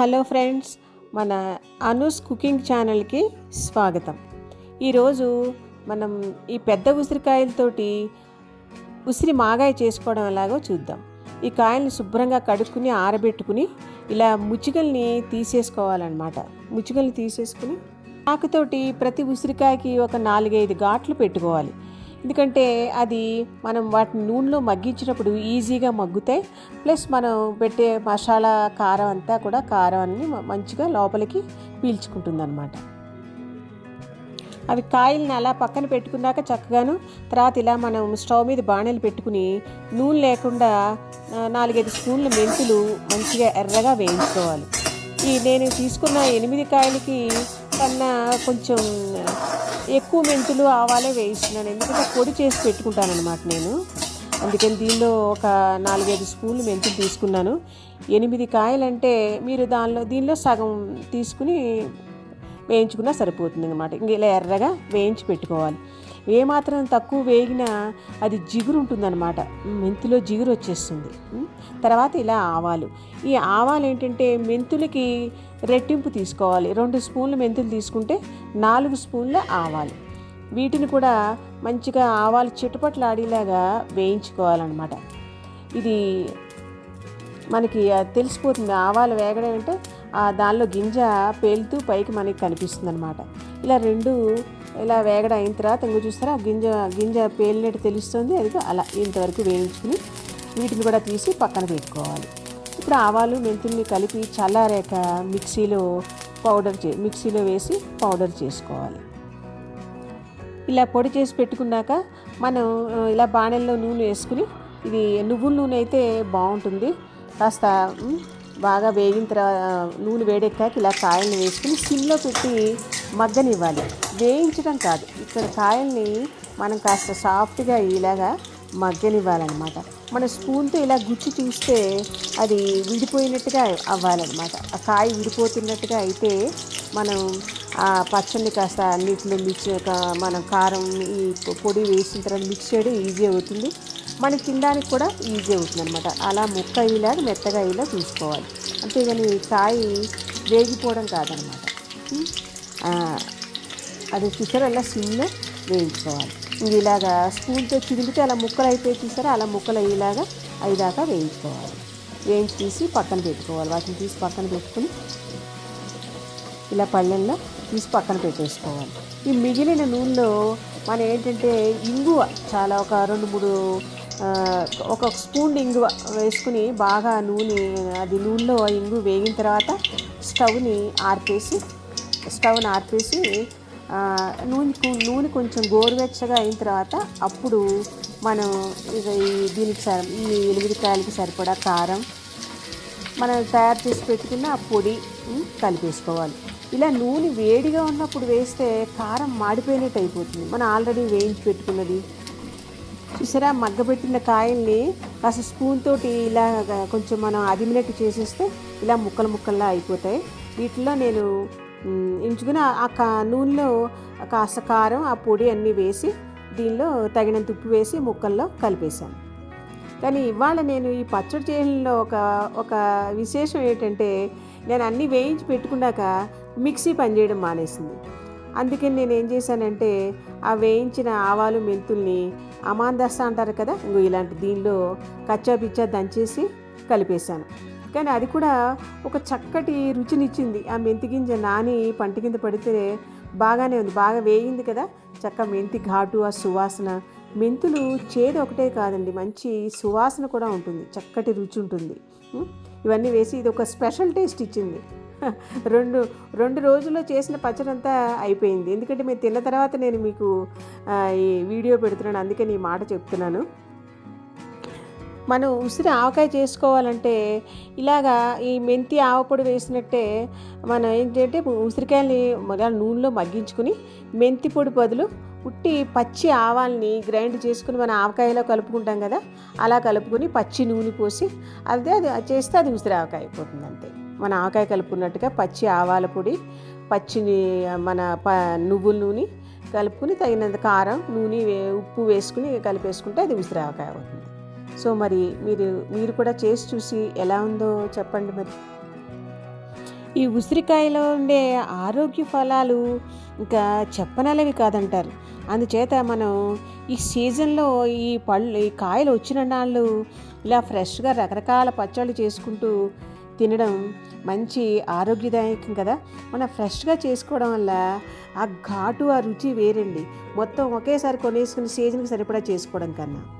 Hello friends మన Anu's cooking ఛానల్కి స్వాగతం. ఈరోజు మనం ఈ పెద్ద ఉసిరికాయలతోటి ఉసిరి మాగాయ చేసుకోవడం ఎలాగో చూద్దాం. ఈ కాయల్ని శుభ్రంగా కడుక్కుని ఆరబెట్టుకుని ఇలా ముచ్చికల్ని తీసేసుకోవాలన్నమాట. ముచ్చికల్ని తీసేసుకుని ఆకుతోటి ప్రతి ఉసిరికాయకి ఒక నాలుగైదు ఘాట్లు పెట్టుకోవాలి. ఎందుకంటే అది మనం వాటిని నూనెలో మగ్గించినప్పుడు ఈజీగా మగ్గుతాయి. ప్లస్ మనం పెట్టే మసాలా కారం అంతా కూడా కారం అన్ని మంచిగా లోపలికి పీల్చుకుంటుంది అనమాట అవి కాయల్ని అలా పక్కన పెట్టుకున్నాక చక్కగాను తర్వాత ఇలా మనం స్టవ్ మీద బాణలు పెట్టుకుని నూనె లేకుండా నాలుగైదు స్పూన్ల మెంతులు మంచిగా ఎర్రగా వేయించుకోవాలి. ఈ నేను తీసుకున్న ఎనిమిది కాయలకి కన్నా కొంచెం ఎక్కువ మెంతులు ఆవాలే వేయిస్తున్నాను. ఎందుకంటే పొడి చేసి పెట్టుకుంటాను అనమాట నేను. అందుకని దీనిలో ఒక నాలుగైదు స్పూన్లు మెంతులు తీసుకున్నాను. ఎనిమిది కాయలంటే మీరు దానిలో దీనిలో సగం తీసుకుని వేయించుకున్నా సరిపోతుంది అనమాట ఇంకా ఇలా ఎర్రగా వేయించి పెట్టుకోవాలి. ఏమాత్రం తక్కువ వేగినా అది జిగురు ఉంటుందన్నమాట మెంతిలో జిగురు వచ్చేస్తుంది తర్వాత ఇలా ఆవాలు. ఈ ఆవాలు ఏంటంటే మెంతులకి రెట్టింపు తీసుకోవాలి. రెండు స్పూన్లు మెంతులు తీసుకుంటే నాలుగు స్పూన్ల ఆవాలు. వీటిని కూడా మంచిగా ఆవాలు చిటపట్లాడేలాగా వేయించుకోవాలన్నమాట. ఇది మనకి తెలిసిపోతుంది ఆవాలు వేగడం అంటే దానిలో గింజ పేలుతూ పైకి మనకి కనిపిస్తుంది అనమాట ఇలా రెండు ఇలా వేగడం అయిన తర్వాత ఇంకో చూస్తారా? గింజ గింజ పేలినట్టు తెలుస్తుంది. అది అలా ఇంతవరకు వేయించుకుని వీటిని కూడా తీసి పక్కన పెట్టుకోవాలి. ఇప్పుడు ఆవాలు మెంతుల్ని కలిపి చల్లారాక మిక్సీలో పౌడర్ చే మిక్సీలో వేసి పౌడర్ చేసుకోవాలి. ఇలా పొడి చేసి పెట్టుకున్నాక మనం ఇలా బాణల్లో నూనె వేసుకుని ఇది నువ్వుల నూనె అయితే బాగుంటుంది. కాస్త బాగా వేగిన తర్వాత నూనె వేడెక్కాక ఇలా కాయల్ని వేసుకుని సిమ్లో పెట్టి మగ్గనివ్వాలి. వేయించడం కాదు. ఇక్కడ కాయల్ని మనం కాస్త సాఫ్ట్గా ఇలాగా మగ్గనివ్వాలన్నమాట. మన స్పూన్తో ఇలా గుచ్చి చూస్తే అది విడిపోయినట్టుగా అవ్వాలన్నమాట. ఆ కాయ విడిపోతున్నట్టుగా అయితే మనం ఆ పచ్చడిని కాస్త అన్నిటిలో మిక్స్ మనం కారం ఈ పొడి వేసిన తర్వాత మిక్స్ చేయడం ఈజీ అవుతుంది. మనకి తినడానికి కూడా ఈజీ అవుతుంది అనమాట అలా ముక్క అయ్యేలాగా మెత్తగా అయ్యేలా చూసుకోవాలి. అంతేగాని కాయ వేగిపోవడం కాదనమాట అది చూసారా అలా సిమ్లో వేయించుకోవాలి. ఇంక ఇలాగా స్పూన్తో చిరిగితే అలా ముక్కలు అయిపోయి చూసారా? అలా ముక్కలు అయ్యేలాగా అయ్యేదాకా వేయించుకోవాలి. వేయించి తీసి పక్కన పెట్టుకోవాలి. వాటిని తీసి పక్కన పెట్టుకుని ఇలా పళ్ళెల్లో తీసి పక్కన పెట్టేసుకోవాలి. ఈ మిగిలిన నూనెలో మనం ఏంటంటే ఇంగువ చాలా ఒక రెండు మూడు ఒక స్పూన్ ఇంగువ వేసుకుని బాగా నూనె అది నూనెలో ఇంగు వేగిన తర్వాత స్టవ్ని ఆర్పేసి స్టవ్ని ఆర్పేసి నూనె నూనె కొంచెం గోరువెచ్చగా అయిన తర్వాత అప్పుడు మనం ఇక దీనికి సరి ఈ ఎనిమిది కాయలకి సరిపడా కారం మనం తయారు చేసి పెట్టుకున్న ఆ పొడి కలిపేసుకోవాలి. ఇలా నూనె వేడిగా ఉన్నప్పుడు వేస్తే కారం మాడిపోయినట్టు అయిపోతుంది. మనం ఆల్రెడీ వేయించి పెట్టుకున్నది. చూసారా? మగ్గబెట్టిన కాయల్ని కాస్త స్పూన్ తోటి ఇలా కొంచెం మనం అదిమినట్టు చేసేస్తే ఇలా ముక్కలు ముక్కల్లా అయిపోతాయి. వీటిలో నేను ఇంచుకుని ఆ- కా నూనెలో కాస్త కారం ఆ పొడి అన్నీ వేసి దీనిలో తగినంత ఉప్పు వేసి ముక్కల్లో కలిపేశాను. కానీ ఇవాళ నేను ఈ పచ్చడి చేయడంలో ఒక ఒక విశేషం ఏంటంటే నేను అన్నీ వేయించి పెట్టుకున్నాక మిక్సీ పనిచేయడం మానేసింది. అందుకని నేను ఏం చేశానంటే ఆ వేయించిన ఆవాలు మెంతుల్ని అమాందస్తా అంటారు కదా ఇంకో ఇలాంటి దీనిలో కచ్చా పిచ్చా దంచేసి కలిపేశాను. కానీ అది కూడా ఒక చక్కటి రుచినిచ్చింది. ఆ మెంతి గింజ నాని పంట కింద పడితే బాగానే ఉంది. బాగా వేగింది కదా. చక్క మెంతి ఘాటు ఆ సువాసన. మెంతులు చేదు ఒకటే కాదండి. మంచి సువాసన కూడా ఉంటుంది. చక్కటి రుచి ఉంటుంది. ఇవన్నీ వేసి ఇది ఒక స్పెషల్ టేస్ట్ ఇచ్చింది. రెండు రెండు రోజుల్లో చేసిన పచ్చడి అంతా అయిపోయింది. ఎందుకంటే మీరు తిన్న తర్వాత నేను మీకు ఈ వీడియో పెడుతున్నాను. అందుకని నీ మాట చెప్తున్నాను. మనం ఉసిరి ఆవకాయ చేసుకోవాలంటే ఇలాగా ఈ మెంతి ఆవపొడి వేసినట్టే మనం ఏంటంటే ఉసిరికాయల్ని మొదల నూనెలో మగ్గించుకుని మెంతి పొడి బదులు ఉట్టి పచ్చి ఆవాల్ని గ్రైండ్ చేసుకుని మన ఆవకాయలో కలుపుకుంటాం కదా అలా కలుపుకొని పచ్చి నూనె పోసి అదే అది చేస్తే అది ఉసిరి ఆవకాయ అయిపోతుంది అంతే. మన ఆవకాయ కలుపుకున్నట్టుగా పచ్చి ఆవాల పొడి పచ్చి మన ప నువ్వుల నూనె కలుపుకుని తగినంత కారం నూనె వే- ఉప్పు వేసుకుని కలిపేసుకుంటే అది ఉసిరి ఆవకాయ అవుతుంది. సో మరి మీరు మీరు కూడా చేసి చూసి ఎలా ఉందో చెప్పండి మరి. ఈ ఉసిరికాయలో ఉండే ఆరోగ్య ఫలాలు ఇంకా చెప్పనలవి కాదంటారు. అందుచేత మనం ఈ సీజన్లో ఈ పళ్ళు ఈ కాయలు వచ్చిన నాళ్ళు ఇలా ఫ్రెష్గా రకరకాల పచ్చళ్ళు చేసుకుంటూ తినడం మంచి ఆరోగ్యదాయకం కదా. మనం ఫ్రెష్గా చేసుకోవడం వల్ల ఆ ఘాటు ఆ రుచి వేరండి. మొత్తం ఒకేసారి కొనేసుకుని సీజన్కి సరిపడా చేసుకోవడం కన్నా.